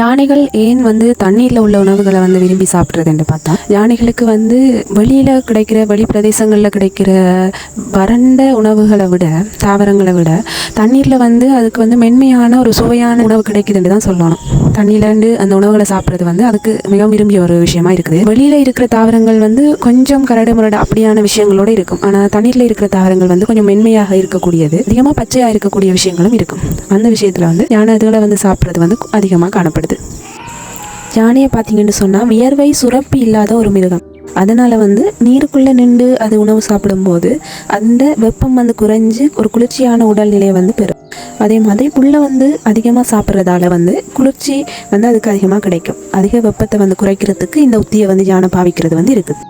யானைகள் ஏன் வந்து தண்ணீரில் உள்ள உணவுகளை வந்து விரும்பி சாப்பிட்றதுன்னு பார்த்தா யானைகளுக்கு வந்து வெளியில் கிடைக்கிற வெளி பிரதேசங்களில் கிடைக்கிற வறண்ட உணவுகளை விட தாவரங்களை விட தண்ணீரில் வந்து அதுக்கு வந்து மென்மையான ஒரு சுவையான உணவு கிடைக்குதுன்னு தான் சொல்லணும். தண்ணியிலேருந்து அந்த உணவுகளை சாப்பிட்றது வந்து அதுக்கு மிகவும் விரும்பிய ஒரு விஷயமா இருக்குது. வெளியில் இருக்கிற தாவரங்கள் வந்து கொஞ்சம் கரடு முரடு அப்படியான விஷயங்களோட இருக்கும். ஆனால் தண்ணீரில் இருக்கிற தாவரங்கள் வந்து கொஞ்சம் மென்மையாக இருக்கக்கூடியது அதிகமாக பச்சையாக இருக்கக்கூடிய விஷயங்களும் இருக்கும். அந்த விஷயத்தில் வந்து யானை இதுகளை வந்து சாப்பிட்றது வந்து அதிகமாக காணப்படும் காணப்படுது யானையை பார்த்தீங்கன்னு சொன்னால் வியர்வை சுரப்பி இல்லாத ஒரு மிருகம். அதனால் வந்து நீருக்குள்ளே நின்று அது உணவு சாப்பிடும்போது அந்த வெப்பம் வந்து குறைஞ்சு ஒரு குளிர்ச்சியான உடல்நிலையை வந்து பெறும். அதே மாதிரி புல்லை வந்து அதிகமாக சாப்பிட்றதால வந்து குளிர்ச்சி வந்து அதுக்கு அதிகமாக கிடைக்கும். அதிக வெப்பத்தை வந்து குறைக்கிறதுக்கு இந்த உத்தியை வந்து யானை பாவிக்கிறது வந்து இருக்குது.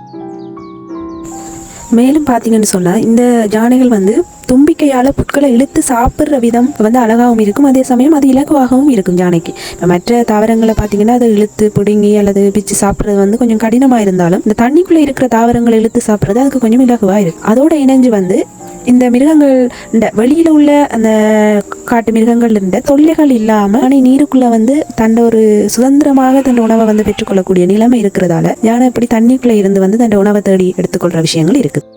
மேலும் பார்த்தீங்கன்னு சொன்னால் இந்த யானைகள் வந்து தும்பிக்கையால் புட்களை இழுத்து சாப்பிட்ற விதம் வந்து அழகாகவும் இருக்கும். அதே சமயம் அது இலகுவாகவும் இருக்கும் யானைக்கு. இப்போ மற்ற தாவரங்களை பார்த்தீங்கன்னா அதை இழுத்து பிடுங்கி அல்லது பிச்சு சாப்பிட்றது வந்து கொஞ்சம் கடினமாக இருந்தாலும் இந்த தண்ணிக்குள்ளே இருக்கிற தாவரங்களை இழுத்து சாப்பிட்றது அதுக்கு கொஞ்சம் இலகுவாக இருக்கும். அதோட இணைஞ்சு வந்து இந்த மிருகங்கள் இந்த வெளியில உள்ள அந்த காட்டு மிருகங்கள் இருந்த தொல்லைகள் இல்லாம ஆனால் நீருக்குள்ள வந்து தன்னோட ஒரு சுதந்திரமாக தன் உணவை வந்து பெற்றுக்கொள்ளக்கூடிய நிலைமை இருக்கிறதால யானை இப்படி தண்ணிக்குள்ள இருந்து வந்து தன் உணவை தேடி எடுத்துக்கொள்ற விஷயங்கள் இருக்குது.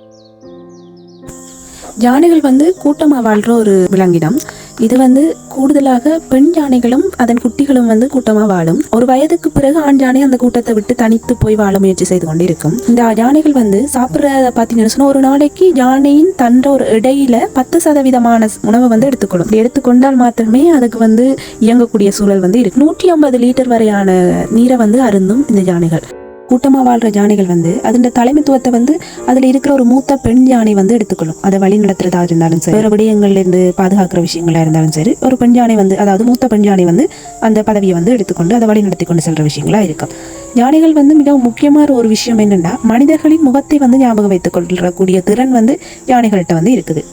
யானைகள் வந்து கூட்டமாக வாழ்கிற ஒரு விலங்கினம். இது வந்து கூடுதலாக பெண் யானைகளும் அதன் குட்டிகளும் வந்து கூட்டமாக வாழும். ஒரு வயதுக்கு பிறகு ஆண் யானை அந்த கூட்டத்தை விட்டு தனித்து போய் வாழ முயற்சி செய்து கொண்டு இருக்கும் இந்த யானைகள் வந்து சாப்பிட்றத பார்த்தீங்கன்னு சொன்னால் ஒரு நாளைக்கு யானையின் தன்ற ஒரு இடையில பத்து சதவீதமான உணவை வந்து எடுத்துக்கொள்ளும். இப்படி எடுத்துக்கொண்டால் மாத்திரமே அதுக்கு வந்து இயங்கக்கூடிய சூழல் வந்து இருக்கு. நூற்றி ஐம்பது லிட்டர் வரையான நீரை வந்து அருந்தும் இந்த யானைகள். கூட்டமாக வாழ்கிற யானைகள் வந்து அதன் தலைமைத்துவத்தை வந்து அதில் இருக்கிற ஒரு மூத்த பெண் யானை வந்து எடுத்துக்கொள்ளும். அதை வழி நடத்துறதா இருந்தாலும் சரி வேறு விடயங்கள்லேருந்து பாதுகாக்கிற விஷயங்களா இருந்தாலும் சரி ஒரு பெண் யானை வந்து அதாவது மூத்த பெண் யானை வந்து அந்த பதவியை வந்து எடுத்துக்கொண்டு அதை வழி நடத்தி கொண்டு செல்கிற விஷயங்களா இருக்கும். யானைகள் வந்து மிகவும் முக்கியமான ஒரு விஷயம் என்னென்னா மனிதர்களின் முகத்தை வந்து ஞாபகம் வைத்துக் கொள்ளக்கூடிய திறன் வந்து யானைகள்கிட்ட வந்து இருக்குது.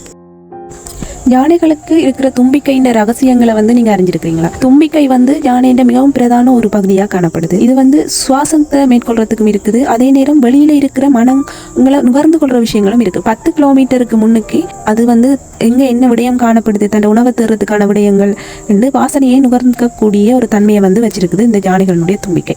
யானைகளுக்கு இருக்கிற தும்பிக்கையின் ரகசியங்களை வந்து நீங்க அறிஞ்சிருக்கீங்களா தும்பிக்கை வந்து யானையின் மிகவும் பிரதான ஒரு பகுதியாக காணப்படுது. இது வந்து சுவாசத்தை மேற்கொள்றதுக்கும் இருக்குது. அதே நேரம் வெளியில இருக்கிற மனங்களை நுகர்ந்து கொள்ற விஷயங்களும் இருக்கு. பத்து கிலோமீட்டருக்கு முன்னுக்கு அது வந்து எங்க என்ன விடயம் காணப்படுது தன் உணவை தேர்றதுக்கான விடயங்கள் என்று வாசனையை நுகர்ந்துக்கக்கூடிய ஒரு தன்மையை வந்து வச்சிருக்குது இந்த யானைகளுடைய தும்பிக்கை.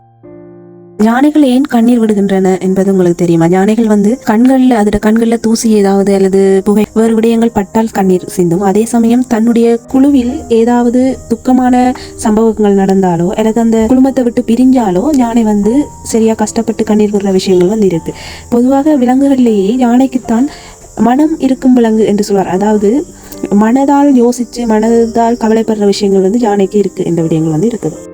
யானைகள் ஏன் கண்ணீர் விடுகின்றன என்பது உங்களுக்கு தெரியுமா? யானைகள் வந்து கண்கள்ல அதோட கண்கள்ல தூசி ஏதாவது அல்லது புகை வேறு விடயங்கள் பட்டால் கண்ணீர் சிந்தும். அதே சமயம் தன்னுடைய குழுவில் ஏதாவது துக்கமான சம்பவங்கள் நடந்தாலோ அல்லது அந்த குடும்பத்தை விட்டு பிரிஞ்சாலோ யானை வந்து சரியா கஷ்டப்பட்டு கண்ணீர் விடுற விஷயங்கள் வந்து இருக்கு. பொதுவாக விலங்குகளிலேயே யானைக்குத்தான் மனம் இருக்கும் விலங்கு என்று சொல்வார். அதாவது மனதால் யோசிச்சு மனதால் கவலைப்படுற விஷயங்கள் வந்து யானைக்கு இருக்கு என்ற விடயங்கள் வந்து இருக்குது.